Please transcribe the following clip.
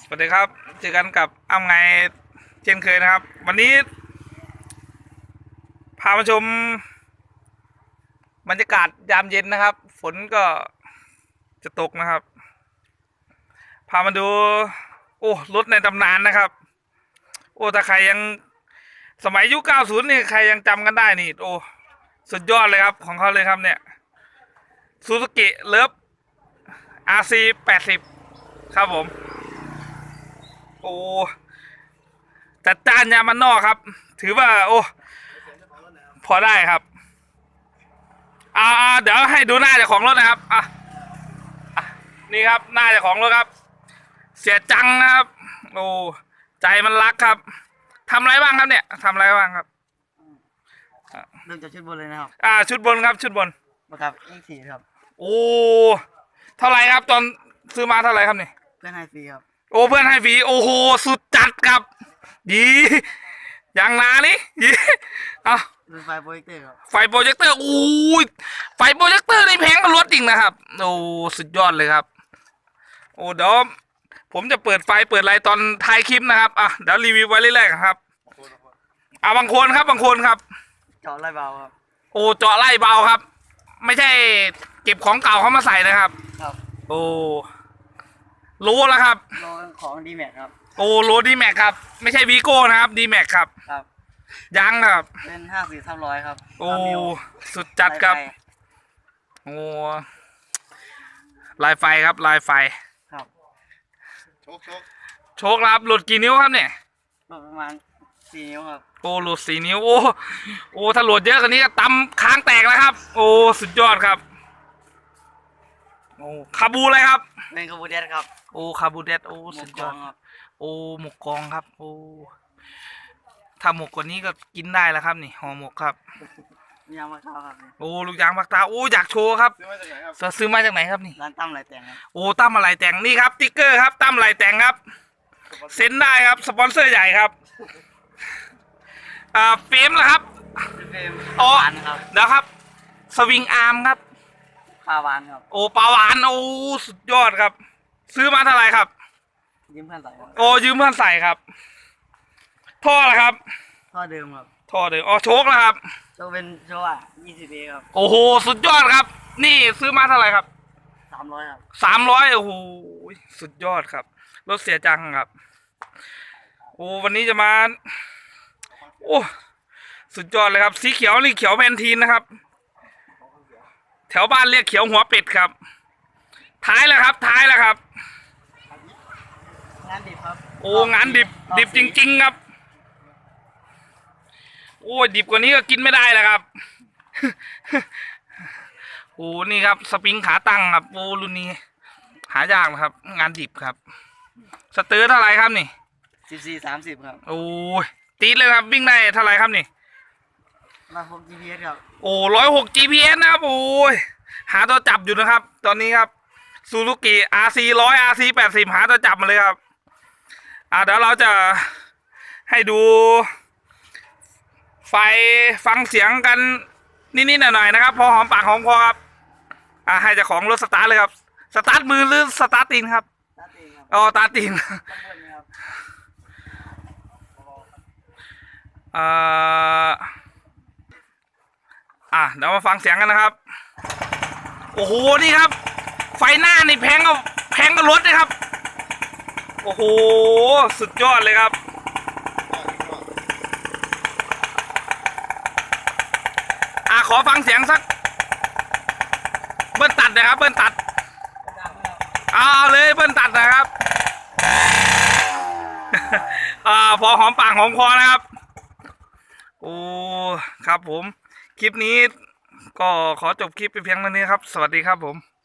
สวัสดีครับ เจอกันกับอ้ำไงเช่นเคยนะครับ วันนี้ พามาชม บรรยากาศยามเย็นนะครับ ฝนก็จะตกนะครับ พามาดู โอ้รถในตำนานนะครับ โอ้ถ้าใครยังสมัยยุค 90 นี่ใครยังจำกันได้นี่ โอ้สุดยอดเลยครับ ของเขาเลยครับเนี่ยซูซูกิเลิฟ RC 80 ครับผม โอ้จัดจ้านยามันนอกครับ ถือว่า โอ้พอได้ครับ อ่าอ่าเดี๋ยวให้ดูหน้าเจ้าของรถนะครับอะอะนี่ครับหน้าเจ้าของรถครับ เสียจังนะครับ โอ้ใจมันรักครับทำอะไรบ้างครับเนี่ยทำอะไรบ้างครับเริ่มจากชุดบนเลยนะครับ อ่า ชุดบนครับ ชุดบนมาครับเลขสี่ครับ โอ้ เท่าไหร่ครับ ตอนซื้อมาเท่าไหร่ครับเนี่ยเพื่อนให้ฟรีครับ โอ้เพื่อนให้ฟรีโอ้โหสุดจัดครับยีอย่างนานี่ยีเอาเป็นไฟโปรเจคเตอร์ครับไฟโปรเจคเตอร์อู้ยไฟโปรเจคเตอร์นี่แพงกว่ารถจริงนะครับโอ้สุดยอดเลยครับ โอ้เดี๋ยวผมจะเปิดไฟเปิดอะไรตอนท้ายคลิปนะครับอะเดี๋ยวรีวิวไว้เรื่อยๆครับอะบางคนครับบางคนครับเจาะไล่เบาครับโอ้เจาะไล่เบาครับ ไม่ใช่เก็บของเก่าเขามาใส่นะครับ ครับ โอ้ รู้แล้วครับ โลของดีแม็กครับ โอ้โรดีแม็กครับ ไม่ใช่วีโก้นะครับดีแม็กครับ ครับ ยังครับ เป็นห้าสี่สามร้อยครับ โอ้สามนิ้วสุดจัดครับไฟโอ้ลายไฟครับ ลายไฟ ครับโชคครับ หลุดกี่นิ้วครับเนี่ยรถประมาณสี่นิ้วครับ โอ้ หลุดสี่นิ้ว โอ้ โอ้ ถ้าหลุดเยอะกว่านี้ก็ตำค้างแตกแล้วครับ โอ้ สุดยอดครับ โอ้คาบูเลยครับ เป็นกระบูเดสครับโอ้คาบูเดตโอ้หมสุวดกยกออดงครับโอ้หมกกองครับ โอ้ถ้าหมกกว่านี้ก็กินได้แล้วครับนี่ห่อหมกครับ ยางมะพร้าวครับนี่โอ้ลูกยางปากตาโอ้อยากโชว์ครับ ซื้อมาจากไหนครับซื้อมาจากไหนครับนี่ ร้านตั้มไรแต่งครับโอ้ตั้มอะไรแต่งนี่ครับติ๊กเกอร์ครับตั้มอะไรแต่งครับ เซ็นได้ครับ สปอนเซอร์ใหญ่ครับ อ่าเฟรมนะครับเป็นเฟรมอ๋อหวานครับเดี๋ยวครับ สวิงอาร์มครับ ปลาหวานครับ โอ้ปลาหวานโอ้สุดยอดครับ ซื้อมาเท่าไหร่ครับยิ้มเพื่อนใส่ครับโอ้ยืมเพื่อนใส่ครับ ท่อละครับ ท่อเดิมครับท่อเดิมอ๋อโชคแล้วครับจะเป็นโชว์อะยี่สิบเอครับโอ้โหสุดยอดครับ นี่ซื้อมาเท่าไหร่ครับสามร้อยครับสามร้อยโอ้โหสุดยอดครับรถเสียจังครับโอ้วันนี้จะมา โอ้สุดยอดเลยครับ สีเขียวนี่เขียวแพนทีนนะครับแถวบ้านเรียกเขียวหัวเป็ดครับ ท้ายแล้วครับ ท้ายแล้วครับ งานดิบครับโอ้งานดิบ ดิบจริง ๆ ครับ โอ้ยดิบกว่านี้ก็กินไม่ได้แล้วครับโอ้นี่ครับ สปริงขาตั้งครับโอ้รุ่นนี้ หายากนะครับ งานดิบครับ สเตอร์เท่าไหร่ครับนี่สิบสี่สามสิบครับ โอ้ยตีดเลยครับวิ่งได้เท่าไหร่ครับนี่ มาพบ GPS ครับโอ้ร้อยหก GPS นะครับโอ้ยหาตัวจับอยู่นะครับ ตอนนี้ครับซูซูกิ RC ร้อย RC แปดสิบหาตัวจับมาเลยครับ อ่าเดี๋ยวเราจะให้ดู ไฟฟังเสียงกันนิดๆหน่อยๆนะครับ พอหอมปากหอมคอครับ อ่าให้เจ้าของรถสตาร์ทเลยครับ สตาร์ทมือหรือสตาร์ทตีนครับตาตีครับอ๋อตาร์ทตีนตำบลนะครับเอ่อ อะเดี๋ยวมาฟังเสียงกันนะครับ โอ้โหนี่ครับ ไฟหน้านี่แพงก็แพงก็รถนะครับ โอ้โหสุดยอดเลยครับ อะขอฟังเสียงสัก เบิ้ลตัดนะครับ เบิ้ลตัดเอาเลยเบิ้ลตัดนะครับอ่าพอหอมปากหอมคอนะครับ โอ้ ครับผม คลิปนี้ก็ขอจบคลิปไปเพียงเท่านี้ครับ สวัสดีครับผม